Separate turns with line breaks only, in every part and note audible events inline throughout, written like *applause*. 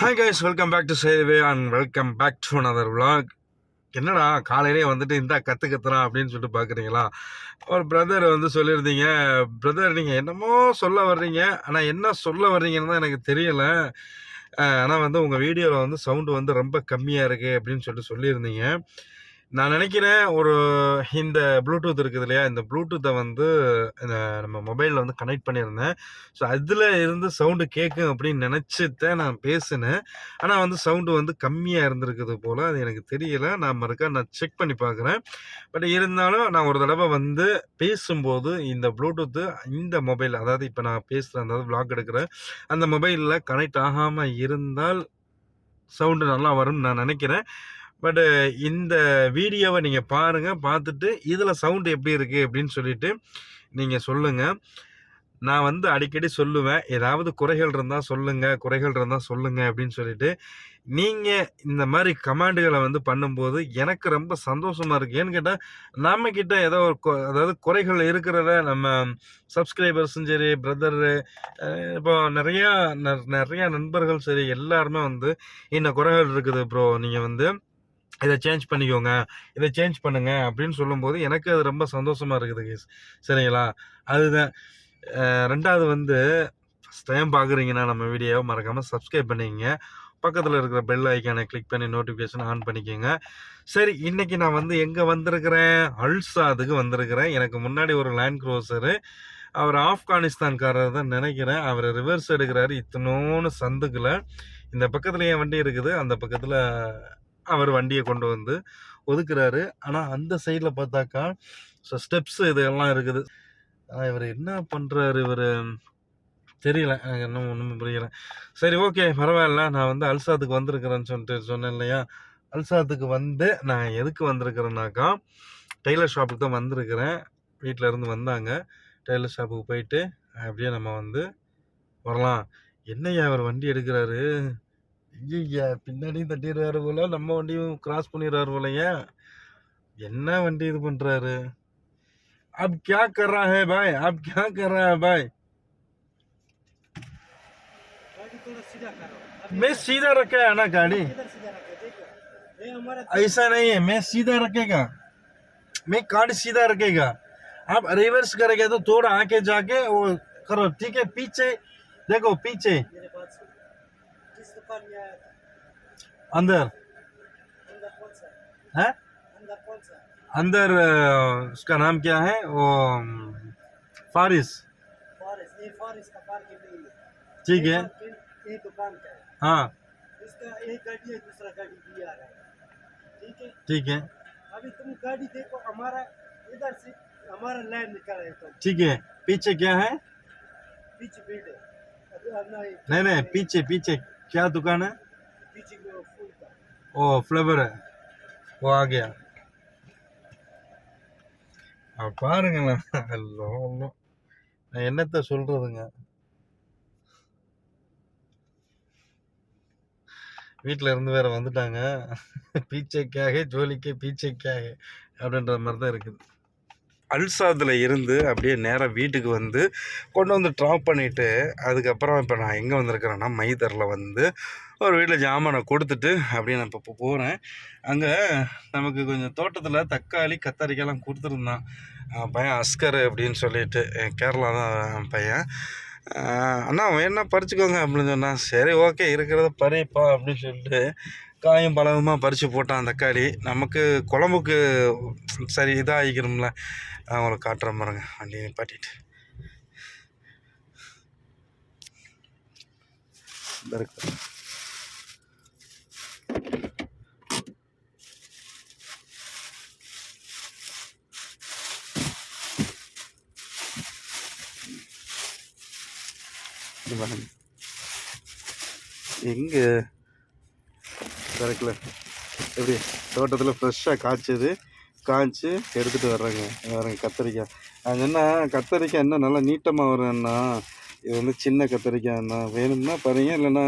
Hi guys welcome back to சேவே and welcome back to another vlog என்னடா காலையிலே வந்துட்டு இந்த கற்று கத்துறான் அப்படின்னு சொல்லிட்டு பார்க்குறீங்களா ஒரு பிரதர் வந்து சொல்லியிருந்தீங்க. பிரதர் நீங்கள் என்னமோ சொல்ல வர்றீங்க. ஆனால் என்ன சொல்ல வர்றீங்கன்னு தான் எனக்கு தெரியலை. ஆனால் வந்து உங்கள் வீடியோவில் வந்து சவுண்டு வந்து ரொம்ப கம்மியாக இருக்குது அப்படின்னு சொல்லிட்டு சொல்லியிருந்தீங்க. நான் நினைக்கிறேன் ஒரு இந்த ப்ளூடூத் இருக்குது இல்லையா? இந்த ப்ளூடூத்தை வந்து இந்த நம்ம மொபைலில் வந்து கனெக்ட் பண்ணியிருந்தேன். ஸோ அதில் இருந்து சவுண்டு கேட்கும் அப்படின்னு நினச்சிட்டேன் நான் பேசினேன். ஆனால் வந்து சவுண்டு வந்து கம்மியாக இருந்திருக்குது போல் அது எனக்கு தெரியல. நான் மறுக்கா நான் செக் பண்ணி பார்க்குறேன். பட் இருந்தாலும் நான் ஒரு தடவை வந்து பேசும்போது இந்த ப்ளூடூத்து இந்த மொபைல் அதாவது இப்போ நான் பேசுகிறேன் அதாவது vlog எடுக்கிறேன் அந்த மொபைலில் கனெக்ட் ஆகாமல் இருந்தால் சவுண்டு நல்லா வரும்னு நான் நினைக்கிறேன். பட்டு இந்த வீடியோவை நீங்கள் பாருங்கள் பார்த்துட்டு இதில் சவுண்டு எப்படி இருக்குது அப்படின்னு சொல்லிட்டு நீங்கள் சொல்லுங்கள் நான் வந்து அடிக்கடி சொல்லுவேன். ஏதாவது குறைகள் இருந்தால் சொல்லுங்கள் குறைகள் இருந்தால் சொல்லுங்கள் அப்படின்னு சொல்லிட்டு நீங்கள் இந்த மாதிரி கமாண்டுகளை வந்து பண்ணும்போது எனக்கு ரொம்ப சந்தோஷமாக இருக்குது ஏன்னு கேட்டால் நம்மக்கிட்ட ஏதோ ஒரு கொ- அதாவது குறைகள் இருக்கிறத நம்ம சப்ஸ்கிரைபர்ஸும் சரி பிரதரு இப்போ நிறையா நிறையா நண்பர்கள் சரி எல்லாருமே வந்து இந்த குறைகள் இருக்குது ப்ரோ நீங்கள் வந்து இதை சேஞ்ச் பண்ணிக்கோங்க இதை சேஞ்ச் பண்ணுங்க அப்படின்னு சொல்லும்போது எனக்கு அது ரொம்ப சந்தோஷமா இருக்குது கேஸ் சரிங்களா? அதுதான். ரெண்டாவது வந்து ஃபஸ்ட் டைம் பார்க்குறீங்கன்னா நம்ம வீடியோவை மறக்காமல் சப்ஸ்கிரைப் பண்ணிக்கங்க. பக்கத்தில் இருக்கிற பெல் ஐக்கானை கிளிக் பண்ணி நோட்டிஃபிகேஷன் ஆன் பண்ணிக்கோங்க. சரி இன்றைக்கி நான் வந்து எங்கே வந்திருக்கிறேன்? அல்சாதுக்கு வந்திருக்கிறேன். எனக்கு முன்னாடி ஒரு லேண்ட் க்ரோசரு அவர் ஆப்கானிஸ்தான்காரர் தான் நினைக்கிறேன். அவர் ரிவர்ஸ் எடுக்கிறாரு. இத்தனோன்னு சந்துக்கில். இந்த பக்கத்துல என் வண்டி இருக்குது. அந்த பக்கத்தில் அவர் வண்டியை கொண்டு வந்து ஒதுக்குறாரு. ஆனால் அந்த சைடில் பார்த்தாக்கா ஸோ ஸ்டெப்ஸ் இதெல்லாம் இருக்குது. இவர் என்ன பண்ணுறாரு இவர்? தெரியல. எனக்கு இன்னும் ஒன்றுமே புரியல. சரி ஓகே பரவாயில்ல. நான் வந்து அல்சாத்துக்கு வந்திருக்கிறேன்னு சொல்லிட்டு சொன்னேன் இல்லையா? அல்சாத்துக்கு வந்து நான் எதுக்கு வந்திருக்கிறேன்னாக்கா டெய்லர் ஷாப்புக்கு தான் வந்திருக்கிறேன். வீட்டில் இருந்து வந்தாங்க. டெய்லர் ஷாப்புக்கு போயிட்டு அப்படியே நம்ம வந்து வரலாம். என்னய்யா அவர் வண்டி எடுக்கிறாரு? ஐயா பின்னாடியும் தட்டிடுறாரு போல நம்ம வண்டியும் கிராஸ் பண்ணிடுறாரு போலயா என்ன வண்டி இது பண்றாரு अब क्या कर रहा है भाई अब क्या कर रहा है भाई
गाड़ी थोड़ा सीधा करो
मैं सीधा रखा है ना गाड़ी
किधर सीधा रखे देखो ये हमारा
ऐसा नहीं है मैं सीधा रखेगा मैं गाड़ी सीधा रखेगा आप रिवर्स करेगा तो थोड़ा आके जाके वो करो ठीक है पीछे देखो पीछे
आया था
अंदर।
अंदर कौन सा
है?
अंदर कौन सा
अंदर उसका नाम क्या है? वो अम, फारिस।
ये फॉरेस्ट का पार्किंग नहीं है
ठीक है।
ये दुकान का है।
हाँ
इसका एक गाड़ी है दूसरा गाड़ी भी आ रहा है ठीक है।
ठीक है।
अभी तुम गाड़ी देखो हमारा इधर से हमारा लाइन निकल है
ठीक है पीछे क्या है?
पीछे भीड़ है
नहीं नहीं पीछे पीछे। क्या दुकान है
पीछे वो फूल का
ओ फ्लेवर है वो आ गया அவ பாருங்களேன் அல்லோ, அல்லோ. நான் என்னத்த சொல்றதுங்க வீட்டில் இருந்து வேற வந்துட்டாங்க பீச்சைக்காக ஜோலிக்கு பீச்சைக்காக அப்படின்ற மாதிரி தான் இருக்குது அல்சாத்தில் இருந்து அப்படியே நேராக வீட்டுக்கு வந்து கொண்டு வந்து ட்ராப் பண்ணிவிட்டு அதுக்கப்புறம் இப்போ நான் எங்கே வந்திருக்கிறேன்னா மைதரில் வந்து ஒரு வீட்டில் ஜாமானை கொடுத்துட்டு அப்படியே நான் இப்போ போகிறேன் அங்கே நமக்கு கொஞ்சம் தோட்டத்தில் தக்காளி கத்தரிக்காய்லாம் கொடுத்துருந்தான். பையன் அஸ்கர் அப்படின்னு சொல்லிட்டு கேரளா தான் பையன். அண்ணா வேணா பறிச்சுக்கோங்க அப்படின்னு சொன்னான். சரி ஓகே இருக்கிறத பறிப்பா அப்படின்னு சொல்லிட்டு காயும் பழமுமா பறித்து போட்டான் தக்காளி நமக்கு குழம்புக்கு சரி இதாகிக்கிறோம்ல அவங்கள காட்டுற பாருங்க வண்டி நிப்பாட்டிட்டு. இருக்கு. இது எங்கே சரக்கில் எப்படி? தோட்டத்தில் ஃப்ரெஷ்ஷாக காய்ச்சது. காய்ச்சி எடுத்துகிட்டு வர்றாங்க. வர்றாங்க. கத்தரிக்காய் அது என்ன? கத்தரிக்காய் என்ன? நல்லா நீட்டமாக வரும்னா இது வந்து சின்ன கத்தரிக்காய் என்ன வேணும்னா பாருங்க. இல்லைன்னா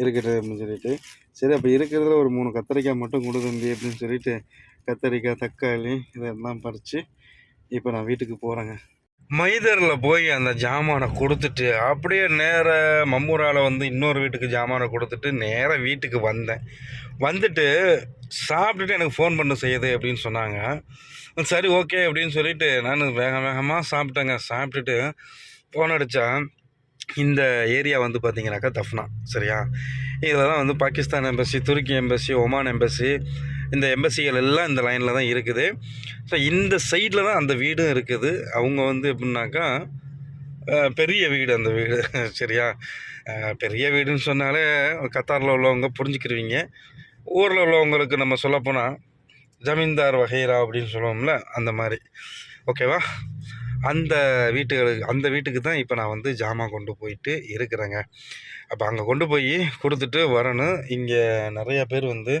இருக்கட்டும் அப்படின்னு சொல்லிட்டு. சரி அப்போ இருக்கிறதுல ஒரு மூணு கத்தரிக்காய் மட்டும் கொடு தம்பி அப்படின்னு சொல்லிட்டு கத்தரிக்காய் தக்காளி இதெல்லாம் பறித்து இப்போ நான் வீட்டுக்கு போகிறேங்க மைதரில் போய் அந்த ஜாமானை கொடுத்துட்டு அப்படியே நேர மம்மூராவில் வந்து இன்னொரு வீட்டுக்கு ஜாமானை கொடுத்துட்டு நேராக வீட்டுக்கு வந்தேன். வந்துட்டு சாப்பிட்டுட்டு எனக்கு ஃபோன் பண்ண செய்யுது அப்படின்னு சொன்னாங்க. சரி ஓகே அப்படின்னு சொல்லிட்டு நான் வேக வேகமாக சாப்பிட்டேங்க. சாப்பிட்டுட்டு ஃபோன் அடித்தா இந்த ஏரியா வந்து பார்த்தீங்கன்னாக்கா தஃப்னா சரியா? இதில் தான் வந்து பாகிஸ்தான் எம்பசி துருக்கி எம்பசி ஒமான் எம்பசி இந்த எம்பசிகள் எல்லாம் இந்த லைனில் தான் இருக்குது. ஸோ இந்த சைடில் தான் அந்த வீடும் இருக்குது. அவங்க வந்து எப்படின்னாக்கா பெரிய வீடு அந்த வீடு. *laughs* சரியா? பெரிய வீடுன்னு சொன்னாலே கத்தாரில் உள்ளவங்க புரிஞ்சுக்கிருவீங்க. ஊரில் உள்ளவங்களுக்கு நம்ம சொல்லப்போனால் ஜமீன்தார் வகைரா அப்படின்னு சொல்லுவோம்ல அந்த மாதிரி. ஓகேவா அந்த வீட்டுகளுக்கு அந்த வீட்டுக்கு தான் இப்போ நான் வந்து ஜாமான் கொண்டு போயிட்டு இருக்கிறேங்க. அப்போ அங்கே கொண்டு போய் கொடுத்துட்டு வரணும். இங்கே நிறையா பேர் வந்து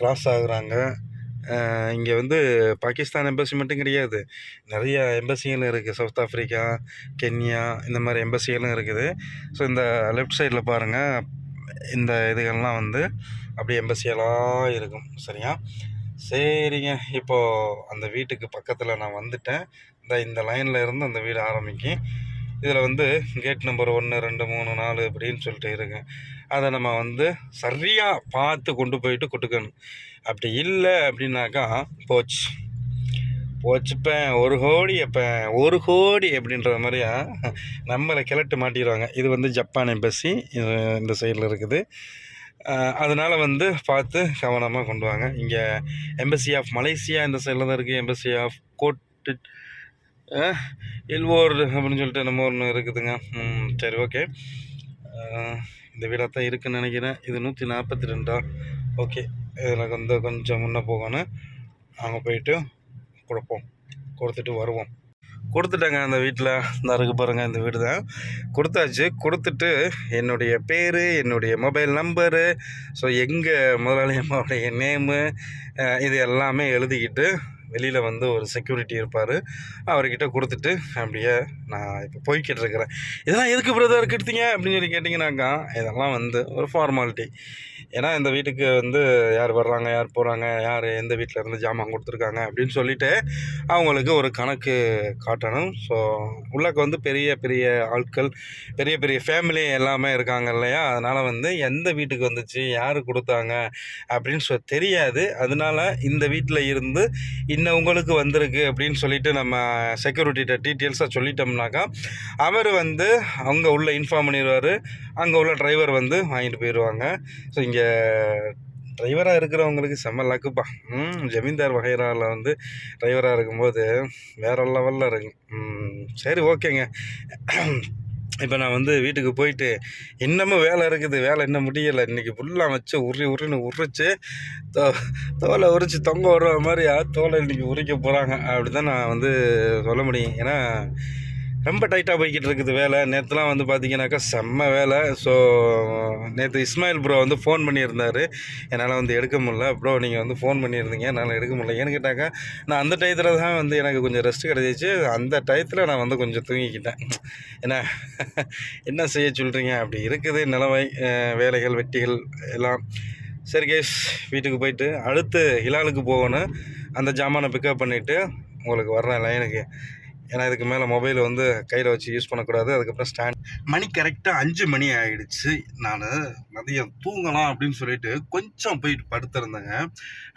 கிராஸ் ஆகுறாங்க. இங்கே வந்து பாகிஸ்தான் எம்பசி மட்டும் கிடையாது. நிறைய எம்பசிகளும் இருக்குது சவுத் ஆஃப்ரிக்கா கென்யா இந்த மாதிரி எம்பசிகளும் இருக்குது. ஸோ இந்த லெஃப்ட் சைடில் பாருங்கள் இந்த இதுகள்லாம் வந்து அப்படியே எம்பசியெல்லாம் இருக்கும். சரியா? சரிங்க. இப்போது அந்த வீட்டுக்கு பக்கத்தில் நான் வந்துட்டேன். இந்த இந்த லைனில் இருந்து அந்த வீடு ஆரம்பிக்கும் இதில் வந்து கேட் நம்பர் ஒன்று ரெண்டு மூணு நாலு அப்படின்னு சொல்லிட்டு இருக்கு. அதை நம்ம வந்து சரியாக பார்த்து கொண்டு போயிட்டு கொடுக்கணும். அப்படி இல்லை அப்படின்னாக்கா போச்சு. போச்சுப்பேன் ஒரு கோடி எப்பேன் ஒரு கோடி அப்படின்ற மாதிரியா நம்மளை கிளட்டு மாட்டிடுவாங்க. இது வந்து ஜப்பான் எம்பசி இந்த சைடில் இருக்குது. அதனால் வந்து பார்த்து கவனமாக கொண்டு வாங்க. இங்கே எம்பசி ஆஃப் மலேசியா இந்த சைடில் தான் இருக்குது எம்பசி ஆஃப் கோட்டு எல்வோர் அப்படின்னு சொல்லிட்டு நம்ம ஒன்று இருக்குதுங்க. ம், சரி ஓகே. இந்த வீடாக தான் இருக்குன்னு நினைக்கிறேன். இது நூற்றி நாற்பத்தி ரெண்டா ஓகே. இதில் வந்து கொஞ்சம் முன்னே போகணும். அங்கே போயிட்டு கொடுப்போம். கொடுத்துட்டு வருவோம். கொடுத்துட்டாங்க அந்த வீட்டில் இந்த இருக்கு பாருங்கள் இந்த வீடு தான். கொடுத்தாச்சு. கொடுத்துட்டு என்னுடைய பேர் என்னுடைய மொபைல் நம்பரு ஸோ எங்கள் முதலாளி அம்மாவுடைய நேமு இது எல்லாமே எழுதிக்கிட்டு வெளியில் வந்து ஒரு செக்யூரிட்டி இருப்பார். அவர்கிட்ட கொடுத்துட்டு அப்படியே நான் இப்போ போய்கிட்டு இருக்கிறேன். இதெல்லாம் எதுக்கு பிரதர் கெடுத்தீங்க அப்படின்னு சொல்லி கேட்டிங்கனாக்கா இதெல்லாம் வந்து ஒரு ஃபார்மாலிட்டி ஏன்னா இந்த வீட்டுக்கு வந்து யார் வர்றாங்க யார் போகிறாங்க யார் எந்த வீட்டில் இருந்து ஜாமான் கொடுத்துருக்காங்க அப்படின்னு சொல்லிட்டு அவங்களுக்கு ஒரு கணக்கு காட்டணும். ஸோ உள்ளக்க வந்து பெரிய பெரிய ஆட்கள் பெரிய பெரிய ஃபேமிலி எல்லாமே இருக்காங்க இல்லையா? அதனால் வந்து எந்த வீட்டுக்கு வந்துச்சு யார் கொடுத்தாங்க அப்படின்னு சொ தெரியாது. அதனால இந்த வீட்டில் இருந்து இன்னும் உங்களுக்கு வந்திருக்கு அப்படின்னு சொல்லிட்டு நம்ம செக்யூரிட்டிகிட்ட டீட்டெயில்ஸாக சொல்லிட்டோம்னாக்கா அவர் வந்து அவங்க உள்ள இன்ஃபார்ம் பண்ணிடுவார். அங்கே உள்ள டிரைவர் வந்து வாங்கிட்டு போயிடுவாங்க. ஸோ இங்கே டிரைவராக இருக்கிறவங்களுக்கு செம்ம லக்குப்பா ம் ஜமீன்தார் வகைராவில் வந்து டிரைவராக இருக்கும்போது வேற லெவலில் இருக்கும் சரி ஓகேங்க இப்போ நான் வந்து வீட்டுக்கு போயிட்டு இன்னமும் வேலை இருக்குது வேலை இன்னும் முடியலை. இன்றைக்கி ஃபுல்லாக வச்சு உரி உரின்னு உரிச்சு தோ தோலை உரிச்சு தொங்க விடுற மாதிரியா தோலை இன்றைக்கி உரிக்க போகிறாங்க அப்படி தான் நான் வந்து சொல்ல முடியும். ஏன்னா ரொம்ப டைட்டாக போய்கிட்டு இருக்குது வேலை. நேற்றுலாம் வந்து பார்த்தீங்கன்னாக்கா செம்ம வேலை. ஸோ நேற்று இஸ்மாயில் ப்ரோ வந்து ஃபோன் பண்ணியிருந்தார். என்னால் வந்து எடுக்க முடில ப்ரோ நீங்கள் வந்து ஃபோன் பண்ணியிருந்தீங்க. என்னால் எடுக்க முடியல. ஏன்னு கேட்டாக்கா நான் அந்த டயத்தில் தான் வந்து எனக்கு கொஞ்சம் ரெஸ்ட் கிடைச்சிச்சு. அந்த டயத்தில் நான் வந்து கொஞ்சம் தூங்கிக்கிட்டேன். என்ன? என்ன செய்ய சொல்கிறீங்க அப்படி இருக்குது. நிலவை வேலைகள் வெட்டிகள் எல்லாம். சரி கேஸ் வீட்டுக்கு போயிட்டு அடுத்து ஹிலாலுக்கு போகணும். அந்த ஜாமானை பிக்கப் பண்ணிவிட்டு உங்களுக்கு வர்றேன் லைனுக்கு ஏன்னா இதுக்கு மேலே மொபைல் வந்து கையில் வச்சு யூஸ் பண்ணக்கூடாது. அதுக்கப்புறம் ஸ்டாண்ட் மணி கரெக்டாக அஞ்சு மணி ஆகிடுச்சு நான் மதியம் தூங்கலாம் அப்படின்னு சொல்லிட்டு கொஞ்சம் போயிட்டு படுத்திருந்தேங்க.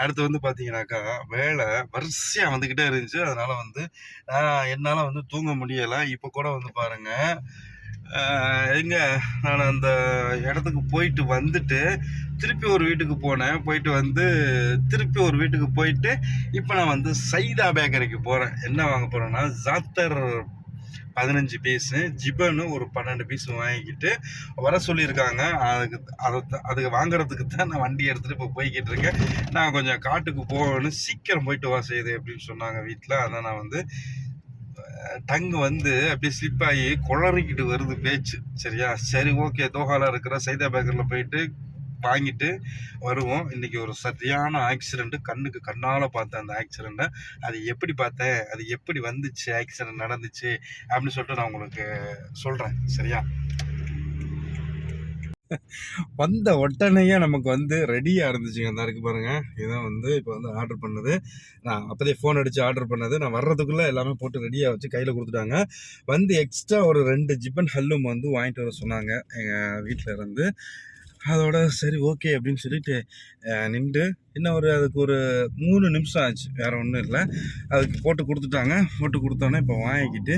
அடுத்து வந்து பார்த்தீங்கன்னாக்கா வேலை வரிசையாக வந்துக்கிட்டே இருந்துச்சு. அதனால் வந்து என்னால் வந்து தூங்க முடியலை. இப்போ கூட வந்து பாருங்கள் எங்க? நான் அந்த இடத்துக்கு போயிட்டு வந்துட்டு திருப்பி ஒரு வீட்டுக்கு போனேன். போயிட்டு வந்து திருப்பி ஒரு வீட்டுக்கு போயிட்டு இப்போ நான் வந்து சைதா பேக்கரிக்கு போகிறேன் என்ன வாங்க போகிறேன்னா ஜாத்தர் பதினஞ்சு பீஸு ஜிபனு ஒரு பன்னெண்டு பீஸ் வாங்கிக்கிட்டு வர சொல்லியிருக்காங்க. அதுக்கு அதை அதுக்கு வாங்குறதுக்கு தான் நான் வண்டி எடுத்துகிட்டு இப்போ போய்கிட்டு இருக்கேன். நான் கொஞ்சம் காட்டுக்கு போகணும் சீக்கிரம் போயிட்டு வா செய்யுது அப்படின்னு சொன்னாங்க வீட்டில் அதான் நான் வந்து டங்கு வந்து அப்படியே ஸ்லிப் ஆகி குளறிக்கிட்டு வருது பேச்சு. சரியா? சரி ஓகே தோஹால இருக்கிற சைதா பேக்கரில் போயிட்டு வாங்கிட்டு வருவோம். இன்னைக்கு ஒரு சரியான ஆக்சிடென்ட் கண்ணுக்கு கண்ணால் பார்த்தேன் அந்த ஆக்சிடெண்ட்டை அது எப்படி பார்த்தேன்? அது எப்படி வந்துச்சு? ஆக்சிடென்ட் நடந்துச்சு? அப்படின்னு சொல்லிட்டு நான் உங்களுக்கு சொல்கிறேன் சரியா? வந்த உடனேயே நமக்கு வந்து ரெடியாக இருந்துச்சுங்க. அந்த இருக்கு பாருங்க. இதான் வந்து இப்போ வந்து ஆர்டர் பண்ணது. நான் அப்போதே ஃபோன் அடித்து ஆர்டர் பண்ணது. நான் வர்றதுக்குள்ளே எல்லாமே போட்டு ரெடியாக வச்சு கையில் கொடுத்துட்டாங்க. வந்து எக்ஸ்ட்ரா ஒரு ரெண்டு ஜிப்பன் ஹல்லும் வந்து வாங்கிட்டு வர சொன்னாங்க. எங்கள் வீட்டில் இருந்து. அதோட சரி ஓகே அப்படின்னு சொல்லிட்டு நின்று இன்னும் ஒரு அதுக்கு ஒரு மூணு நிமிஷம் ஆச்சு. வேறு ஒன்றும் இல்லை. அதுக்கு போட்டு கொடுத்துட்டாங்க. போட்டு கொடுத்தோன்னே இப்போ வாங்கிக்கிட்டு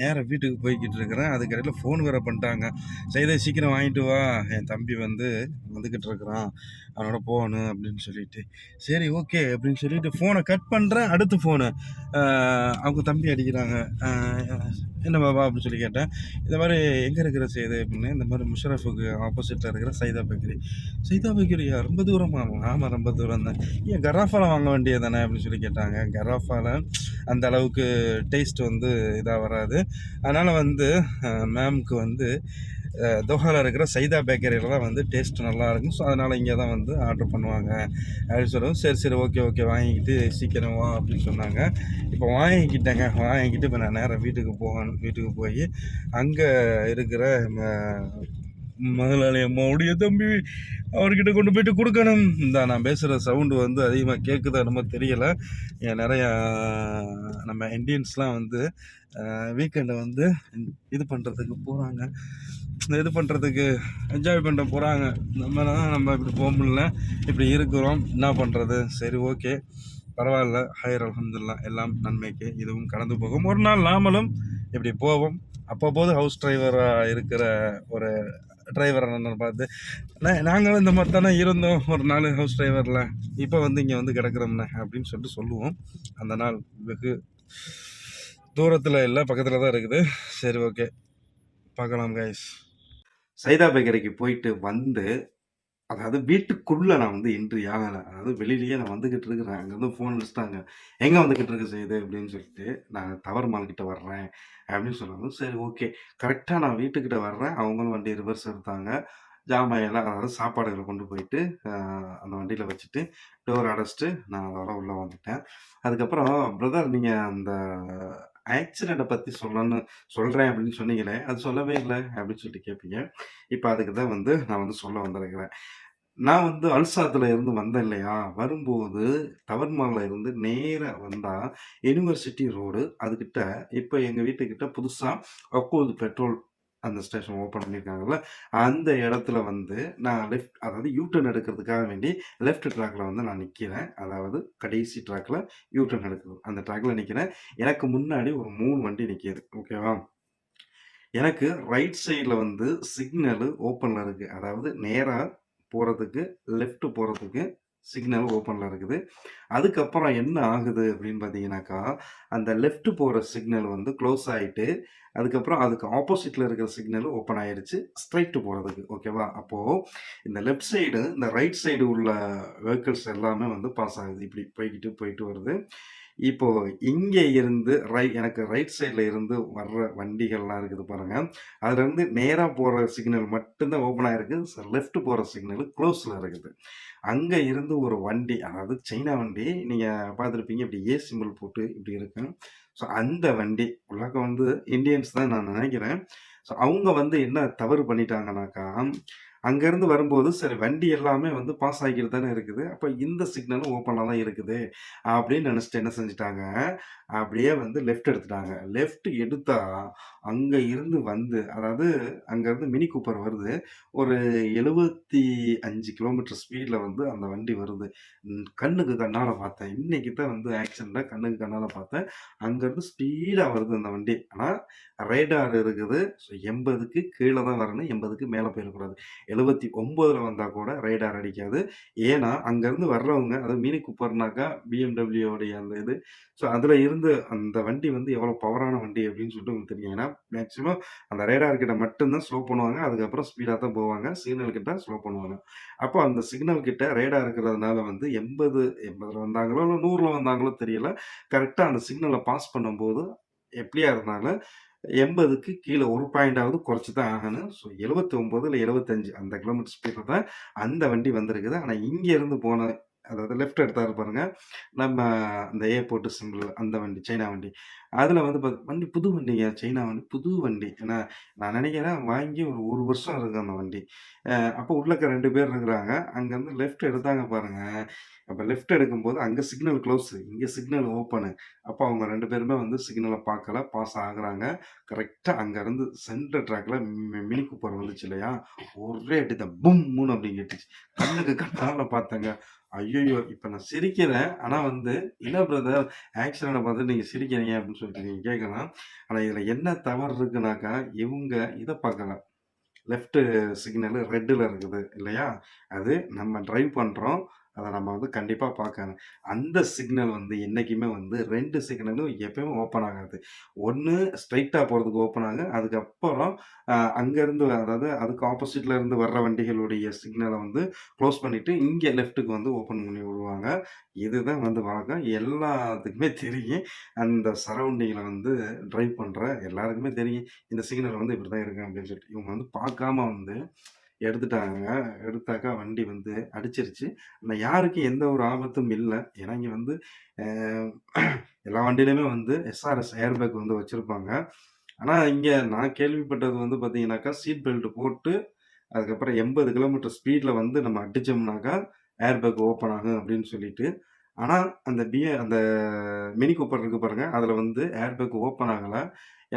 நேராக வீட்டுக்கு போய்கிட்டு இருக்கிறேன் அதுக்கடையில் ஃபோன் வேறு பண்ணிட்டாங்க. சைதா சீக்கிரம் வாங்கிட்டு வா. என் தம்பி வந்து வந்துக்கிட்டு இருக்கிறான் அவனோட போகணும் அப்படின்னு சொல்லிட்டு. சரி ஓகே அப்படின்னு சொல்லிட்டு ஃபோனை கட் பண்ணுறேன் அடுத்த ஃபோனு அவங்க தம்பி அடிக்கிறாங்க. என்ன பாபா அப்படின்னு சொல்லி கேட்டேன். இந்த மாதிரி எங்கே இருக்கிற செய்து அப்படின்னு. இந்த மாதிரி முஷரஃபுக்கு ஆப்போசிட்டில் இருக்கிற சைதா பேக்கரி. சைதா பேக்கரியா ரொம்ப தூரமா? ஆமாம் ரொம்ப தூரம் தான். ஏன் கராஃபாவில் வாங்க வேண்டியது தானே அப்படின்னு சொல்லி கேட்டாங்க. கராஃபாவில் அந்த அளவுக்கு டேஸ்ட் வந்து இதாக வராது. அதனால் வந்து மேம்க்கு வந்து தோஹாவில் இருக்கிற சைதா பேக்கரியில் தான் வந்து டேஸ்ட் நல்லாயிருக்கும் ஸோ அதனால் இங்கே தான் வந்து ஆர்டர் பண்ணுவாங்க. அப்படின்னு சொல்லவும். சரி சரி ஓகே ஓகே வாங்கிக்கிட்டு சீக்கிரம் வா அப்படின்னு சொன்னாங்க. இப்போ வாங்கிக்கிட்டேங்க. வாங்கிக்கிட்டு இப்போ நான் நேராக வீட்டுக்கு போகணும். வீட்டுக்கு போய் அங்கே இருக்கிற முதலாளி அம்மாவுடைய தம்பி அவர்கிட்ட கொண்டு போயிட்டு கொடுக்கணும். இந்த நான் பேசுகிற சவுண்டு வந்து அதிகமாக கேட்குதா நம்ம தெரியலை. ஏன் நிறையா நம்ம இண்டியன்ஸ்லாம் வந்து வீக்கெண்டை வந்து இது பண்ணுறதுக்கு போகிறாங்க இது பண்ணுறதுக்கு என்ஜாய் பண்ண போகிறாங்க நம்ம தான் நம்ம இப்படி போக முடியல. இப்படி இருக்கிறோம். என்ன பண்ணுறது சரி ஓகே பரவாயில்ல. ஹையர் அல்ஹம்துலில்லாஹ் எல்லாம் நன்மைக்கு இதுவும் கடந்து போகும். ஒரு நாள் நாமளும் இப்படி போவோம். அப்பப்போது ஹவுஸ் டிரைவராக இருக்கிற ஒரு டிரைவர் அண்ணன் பார்த்து நாங்களும் இந்த மாதிரி தானே இருந்தோம். ஒரு நாள் ஹவுஸ் டிரைவரில் இப்போ வந்து இங்கே வந்து கிடக்குறோம்ண்ணே அப்படின்னு சொல்லிட்டு சொல்லுவோம். அந்த நாள் வெகு தூரத்தில் இல்லை பக்கத்தில் தான் இருக்குது. சரி ஓகே பார்க்கலாம் கைஸ் சைதா பேக்கரிக்கு போயிட்டு வந்து அதாவது வீட்டுக்குள்ளே நான் வந்து என்ட்ரி ஆகலை. அதாவது வெளியிலேயே நான் வந்துக்கிட்டு இருக்கிறேன். அங்கேருந்து ஃபோன் அடிச்சிட்டாங்க. எங்கே வந்துக்கிட்டு இருக்க செய்யுது அப்படின்னு சொல்லிட்டு நான் டவர் மால் வர்றேன் அப்படின்னு சொன்னாங்க சரி ஓகே கரெக்டாக நான் வீட்டுக்கிட்ட வர்றேன். அவங்களும் வண்டி ரிவர்ஸ் எடுத்தாங்க. ஜாமாயெல்லாம் அதாவது சாப்பாடுகளை கொண்டு போயிட்டு அந்த வண்டியில் வச்சுட்டு டோர் அடைச்சிட்டு நான் அதோட உள்ளே வந்துட்டேன். அதுக்கப்புறம் பிரதர் நீங்கள் அந்த ஆக்சிடெண்ட்டை பற்றி சொல்லணும்னு சொல்கிறேன் அப்படின்னு சொன்னீங்களே அது சொல்லவே இல்லை அப்படின்னு சொல்லிட்டு கேட்பீங்க இப்போ அதுக்கு தான் வந்து நான் வந்து சொல்ல வந்திருக்கிறேன். நான் வந்து அல்சாத்தில் இருந்து வந்தேன் இல்லையா? வரும்போது தவர்மாலில் இருந்து நேராக வந்தால் யூனிவர்சிட்டி ரோடு அதுக்கிட்ட இப்போ எங்கள் வீட்டுக்கிட்ட புதுசாக அப்போது பெட்ரோல் அந்த ஸ்டேஷன் ஓப்பன் பண்ணியிருக்காங்கல்ல அந்த இடத்துல வந்து நான் லெஃப்ட் அதாவது யூட்டர்ன் எடுக்கிறதுக்காக வேண்டி லெஃப்ட் ட்ராக்ல வந்து நான் நிற்கிறேன் அதாவது கடைசி ட்ராக்ல யூட்டர்ன் எடுக்கிறது. அந்த ட்ராக்ல நிற்கிறேன் எனக்கு முன்னாடி ஒரு மூணு வண்டி நிற்கிது ஓகேவா எனக்கு ரைட் சைடில் வந்து சிக்னலு ஓப்பனில் இருக்குது அதாவது நேராக போகிறதுக்கு லெஃப்ட் போகிறதுக்கு சிக்னல் ஓப்பனில் இருக்குது. அதுக்கப்புறம் என்ன ஆகுது அப்படின்னு பார்த்தீங்கன்னாக்கா அந்த லெஃப்ட் போகிற சிக்னல் வந்து க்ளோஸ் ஆகிட்டு அதுக்கப்புறம் அதுக்கு ஆப்போசிட்டில் இருக்கிற சிக்னல் ஓப்பன் ஆகிடுச்சு ஸ்ட்ரைட்டு போகிறதுக்கு ஓகேவா அப்போது இந்த லெஃப்ட் சைடு இந்த ரைட் சைடு உள்ள வெஹிக்கிள்ஸ் எல்லாமே வந்து பாஸ் ஆகுது. இப்படி போய்கிட்டு போயிட்டு வருது. இப்போ இங்கே இருந்து ரை எனக்கு ரைட் சைடில் இருந்து வர்ற வண்டிகள்லாம் இருக்குது பாருங்கள் அதுலேருந்து நேராக போகிற சிக்னல் மட்டும்தான் ஓப்பன் ஆகிருக்கு லெஃப்ட் போகிற சிக்னல் க்ளோஸில் இருக்குது. அங்கே இருந்து ஒரு வண்டி அதாவது சைனா வண்டி நீங்கள் பார்த்துருப்பீங்க இப்படி ஏ சிம்பிள் போட்டு இப்படி இருக்கும் ஸோ அந்த வண்டி உள்ளாக்க வந்து இந்தியன்ஸ் தான் நான் நினைக்கிறேன். ஸோ அவங்க வந்து என்ன தவறு பண்ணிட்டாங்கனாக்கா அங்கேருந்து வரும்போது சரி வண்டி எல்லாமே வந்து பாஸ் ஆகிக்கிட்டு தானே இருக்குது. அப்போ இந்த சிக்னலும் ஓப்பனாக தான் இருக்குது. அப்படின்னு நினச்சிட்டு என்ன செஞ்சுட்டாங்க? அப்படியே வந்து லெஃப்ட் எடுத்துட்டாங்க. லெஃப்ட் எடுத்தால் அங்கே இருந்து வந்து அதாவது அங்கேருந்து மினி கூப்பர் வருது. ஒரு எழுபத்தி அஞ்சு கிலோமீட்டர் ஸ்பீடில் வந்து அந்த வண்டி வருது. கண்ணுக்கு கண்ணால் பார்த்தேன். இன்றைக்கி தான் வந்து ஆக்சிடெண்ட்டாக கண்ணுக்கு கண்ணால் பார்த்தேன். அங்கேருந்து ஸ்பீடாக வருது அந்த வண்டி. ஆனால் ரேடார் இருக்குது. ஸோ எண்பதுக்கு கீழே தான் வரணும். எண்பதுக்கு மேலே போயிடக்கூடாது. எழுபத்தி ஒம்போதில் வந்தால் கூட ரேடார் அடிக்காது. ஏன்னா அங்கேருந்து வர்றவங்க அது மினி கூப்பர்னாக்கா பிஎம்டபிள்யூடைய அந்த இது. ஸோ அதில் இருந்து அந்த வண்டி வந்து எவ்வளோ பவரான வண்டி அப்படின்னு சொல்லிட்டு உங்களுக்கு தெரியும். ஏன்னா மேக்ஸிமம் அந்த ரேடார் கிட்ட மட்டும்தான் ஸ்லோ பண்ணுவாங்க. அதுக்கப்புறம் ஸ்பீடாக தான் போவாங்க. சிக்னல் கிட்ட ஸ்லோ பண்ணுவாங்க. அப்போ அந்த சிக்னல் கிட்ட ரேடார் இருக்கிறதுனால வந்து எண்பது எண்பதில் வந்தாங்களோ இல்லை நூறில் வந்தாங்களோ தெரியல. கரெக்டாக அந்த சிக்னலை பாஸ் பண்ணும்போது எப்படியா இருந்தாலும் எண்பதுக்கு கீழே ஒரு பாயிண்டாவது குறைச்சி தான் ஆகணும். ஸோ எழுபத்தி ஒம்பது இல்லை எழுபத்தஞ்சு அந்த கிலோமீட்டர் ஸ்பீடில் தான் அந்த வண்டி வந்திருக்குது. ஆனால் இங்கேருந்து போன அதாவது லெஃப்ட் எடுத்தாரு பாருங்கள் நம்ம அந்த ஏர்போர்ட் சிம்பிள் அந்த வண்டி, சைனா வண்டி. அதில் வந்து பார்த்து வண்டி புது வண்டிங்க. சைனா வண்டி புது வண்டி. ஏன்னா நான் நினைக்கிறேன் வாங்கி ஒரு ஒரு வருஷம் இருக்கும் அந்த வண்டி. அப்போ உள்ளக்க ரெண்டு பேர் இருக்கிறாங்க. அங்கேருந்து லெஃப்ட் எடுத்தாங்க பாருங்க. அப்போ லெஃப்ட் எடுக்கும்போது அங்கே சிக்னல் க்ளோஸு இங்கே சிக்னல் ஓப்பனு. அப்போ அவங்க ரெண்டு பேருமே வந்து சிக்னலை பார்க்கல. பாஸ் ஆகுறாங்க. கரெக்டாக அங்கேருந்து சென்டர் ட்ராக்கில் மி மினி கூப்பர் வந்துச்சு இல்லையா? ஒரே அடி தான் பும்முன்னு அப்படின்னு கேட்டுச்சு. கண்ணுக்கு கண்ணால் பார்த்தாங்க ஐயோ இப்போ நான் சிரிக்கிறேன். ஆனால் வந்து, "என்ன பிரதர் ஆக்சிடென்ட்டை பார்த்து நீங்கள் சிரிக்கிறீங்க?" அப்படின்னு சொல்லிட்டு நீங்கள் கேட்கலாம். ஆனால் இதில் என்ன தவறு இருக்குனாக்கா, இவங்க இதை பார்க்கலாம் லெஃப்ட்டு சிக்னலு ரெட்டில் இருக்குது இல்லையா? அது நம்ம ட்ரைவ் பண்ணுறோம் அதை நம்ம வந்து கண்டிப்பாக பார்க்கணும். அந்த சிக்னல் வந்து என்றைக்குமே வந்து ரெண்டு சிக்னலும் எப்பயுமே ஓப்பன் ஆகாது. ஒன்று ஸ்ட்ரைட்டாக போகிறதுக்கு ஓப்பன் ஆகும். அதுக்கப்புறம் அங்கேருந்து அதாவது அதுக்கு ஆப்போசிட்டில் இருந்து வர்ற வண்டிகளுடைய சிக்னலை வந்து க்ளோஸ் பண்ணிவிட்டு இங்கே லெஃப்ட்‌டுக்கு வந்து ஓப்பன் பண்ணி விடுவாங்க. இதுதான் வந்து வழக்கம். எல்லாத்துக்குமே தெரியும். அந்த சரௌண்டிங்கில் வந்து ட்ரைவ் பண்ணுற எல்லாருக்குமே தெரியும். இந்த சிக்னல் வந்து இப்படி தான் இருக்கும் அப்படின்னு சொல்லிட்டு. இவங்க வந்து பார்க்காம வந்து எடுத்துட்டாங்க. எடுத்தாக்கா வண்டி வந்து அடிச்சிருச்சு. ஆனால் யாருக்கும் எந்த ஒரு ஆபத்தும் இல்லை ஏன்னா இங்கே வந்து எல்லா வண்டியிலயுமே வந்து எஸ்ஆர்எஸ் ஏர் பேக் வந்து வச்சுருப்பாங்க ஆனால் இங்கே நான் கேள்விப்பட்டது வந்து பார்த்தீங்கன்னாக்கா, சீட் பெல்ட் போட்டு, அதுக்கப்புறம் 80 கிலோமீட்டர் ஸ்பீடில் வந்து நம்ம அடித்தோம்னாக்கா ஏர் பேக் ஓப்பன் ஆகும் அப்படின்னு சொல்லிட்டு. ஆனால் அந்த பிஏ அந்த மினி கூப்பர் இருக்கு பாருங்க. அதில் வந்து ஏர் பேக் ஓப்பன் ஆகலை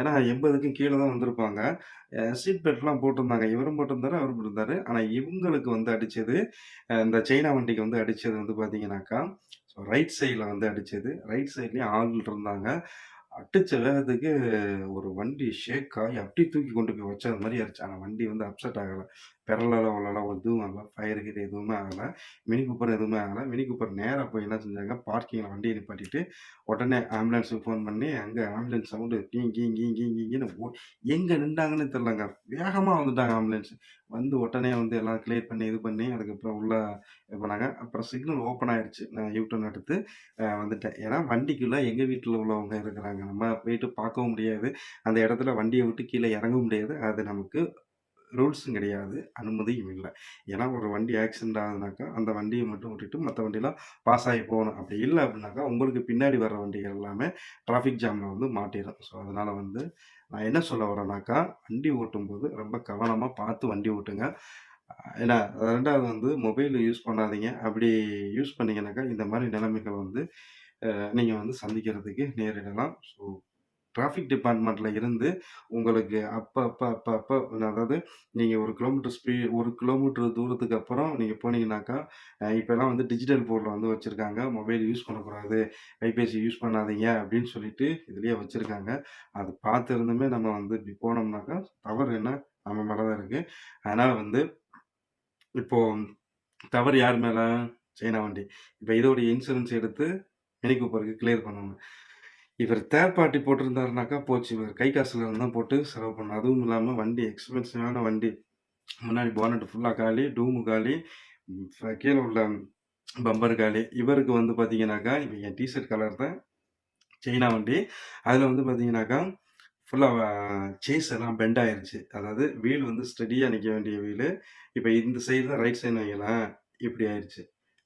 ஏன்னா எண்பதுக்கும் கீழே தான் வந்திருப்பாங்க. சீட் பெல்ட்லாம் போட்டிருந்தாங்க. இவரும் போட்டிருந்தாரு, அவரும் போட்டிருந்தாரு. ஆனால் இவங்களுக்கு வந்து அடித்தது இந்த சைனா வண்டிக்கு வந்து அடித்தது வந்து பார்த்தீங்கன்னாக்கா, ஸோ ரைட் சைடில் வந்து அடித்தது ரைட் சைட்லேயும் ஆள் இருந்தாங்க. அடித்த வேகத்துக்கு ஒரு வண்டி ஷேக் ஆகி அப்படியே தூக்கி கொண்டு போய் வச்சது மாதிரி ஆயிடுச்சு ஆனால் வண்டி வந்து அப்செட் ஆகலை பெரலல அவ்வளோலாம் எதுவும் ஆகல. ஃபயர் கீர் எதுவுமே ஆகலை மினி கூப்பர் எதுவுமே ஆகலை மினி கூப்பர் நேராக போய் என்ன செஞ்சாங்க, பார்க்கிங்கில் வண்டியை நிப்பாட்டிட்டு, உடனே ஆம்புலன்ஸுக்கு ஃபோன் பண்ணி, அங்கே ஆம்புலன்ஸ் சவுண்டு கீங் கீங் கீங் கீங் கீன்னு ஓ எங்கே நின்றாங்கன்னு தெரிலங்க வேகமாக வந்துட்டாங்க ஆம்புலன்ஸ். வந்து உடனே வந்து எல்லாம் கிளியர் பண்ணி, இது பண்ணி, அதுக்கப்புறம் உள்ள இது பண்ணாங்க. அப்புறம் சிக்னல் ஓப்பன் ஆயிருச்சு. நான் யூ எடுத்து வந்துட்டேன். ஏன்னா வண்டிக்குள்ளே எங்கள் வீட்டில் உள்ளவங்க இருக்கிறாங்க. நம்ம போயிட்டு பார்க்கவும் முடியாது. அந்த இடத்துல வண்டியை விட்டு கீழே இறங்கவும் முடியாது. அது நமக்கு ரூல்ஸும் கிடையாது. அனுமதியும் இல்லை ஏன்னா ஒரு வண்டி ஆக்சிடென்ட் ஆகுதுனாக்கா, அந்த வண்டியை மட்டும் விட்டுட்டு மற்ற வண்டிலாம் பாஸ் ஆகி போகணும். அப்படி இல்லை அப்படின்னாக்கா, உங்களுக்கு பின்னாடி வர வண்டிகள் எல்லாமே டிராஃபிக் ஜாமில் வந்து மாட்டிடும் ஸோ அதனால் வந்து நான் என்ன சொல்ல வரேன்னாக்கா, வண்டி ஓட்டும்போது ரொம்ப கவனமாக பார்த்து வண்டி ஓட்டுங்க. ஏன்னா ரெண்டாவது வந்து மொபைல் யூஸ் பண்ணாதீங்க. அப்படி யூஸ் பண்ணீங்கன்னாக்கா, இந்த மாதிரி நிலைமைகள் வந்து நீங்கள் வந்து சந்திக்கிறதுக்கு நேரிடலாம். ஸோ டிராஃபிக் டிபார்ட்மெண்ட்டில் இருந்து உங்களுக்கு அப்ப அப்போ அப்போ அப்போ அதாவது நீங்கள் ஒரு கிலோமீட்டர் ஸ்பீ ஒரு கிலோமீட்டர் தூரத்துக்கு அப்புறம் நீங்கள் போனீங்கன்னாக்கா, இப்போல்லாம் வந்து டிஜிட்டல் போர்டில் வந்து வச்சுருக்காங்க மொபைல் யூஸ் பண்ணக்கூடாது. கைபேசி யூஸ் பண்ணாதீங்க அப்படின்னு சொல்லிட்டு இதுலேயே வச்சுருக்காங்க அது பார்த்துருந்துமே நம்ம வந்து இப்படி போனோம்னாக்கா, தவறு என்ன நம்ம மேலே தான் இருக்குது அதனால் வந்து இப்போது தவறு யார் மேலே சைனா வண்டி. இப்போ இதோடைய இன்சூரன்ஸ் எடுத்து மினி கூப்பருக்கு கிளியர் பண்ணணும். இவர் தேர்ட் பார்ட்டி போட்டிருந்தாருனாக்கா போச்சு. இவர் கை காசுல தான் போட்டு செலவு பண்ண அதுவும் இல்லாமல் வண்டி எக்ஸ்பென்சிவான வண்டி. முன்னாடி போனட் ஃபுல்லாக காலி, டூமு காலி, கீழே உள்ள பம்பர் காலி. இவருக்கு வந்து பார்த்தீங்கன்னாக்கா, இப்போ என் டிஷர்ட் கலர் தான் சைனா வண்டி. அதில் வந்து பார்த்தீங்கன்னாக்கா, ஃபுல்லாக சேஸ் எல்லாம் பெண்ட் ஆயிருச்சு. அதாவது வீல் வந்து ஸ்டடியாக நிற்க வேண்டிய வீல் இப்போ இந்த சைடு தான் ரைட் சைடு வைங்களேன், இப்படி ஆயிடுச்சு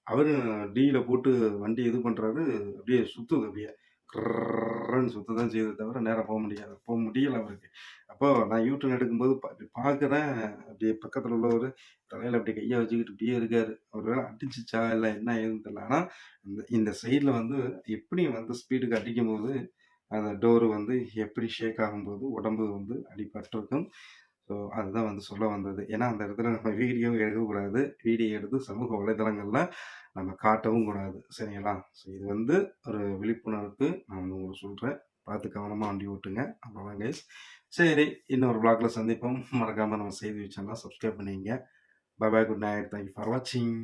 அவரும் டீயில் போட்டு வண்டி இது பண்ணுறாரு அப்படியே சுற்றுது அப்படியே. கிர்ன்னு சுத்த தான் செய்யுதே தவிர நேராக போக முடியாது. போக முடியல அவருக்கு. அப்போ நான் யூடியூப் எடுக்கும்போது பார்க்குறேன், அப்படியே பக்கத்தில் உள்ளவர் தலையில் அப்படியே கையை வச்சுக்கிட்டு இப்படியே இருக்காரு. ஒரு வேளை அடிச்சிச்சா இல்லை என்ன ஏதுன்னு தெரியல. ஆனால் இந்த இந்த சைடில் வந்து எப்படி வந்து ஸ்பீடுக்கு அடிக்கும்போது, அந்த டோரு வந்து எப்படி ஷேக் ஆகும்போது உடம்பு வந்து அடிபட்டிருக்கும். ஸோ அதுதான் வந்து சொல்ல வந்தது. ஏன்னா அந்த இடத்துல நம்ம வீடியோ எடுக்கக்கூடாது. வீடியோ எடுத்து சமூக வலைதளங்களில் நம்ம காட்டவும் கூடாது. சரிங்களா? ஸோ இது வந்து ஒரு விழிப்புணர்வுக்கு நான் வந்து உங்களுக்கு சொல்கிறேன் பார்த்து கவனமாக வண்டி ஓட்டுங்க. அவ்வளோதான் கைஸ். சரி, இன்னொரு பிளாக்ல சந்திப்போம். மறக்காமல் நம்ம செய்தி வச்சோம்னா சப்ஸ்கிரைப் பண்ணிக்கங்க. Bye bye good night. Thank you for வாட்சிங்.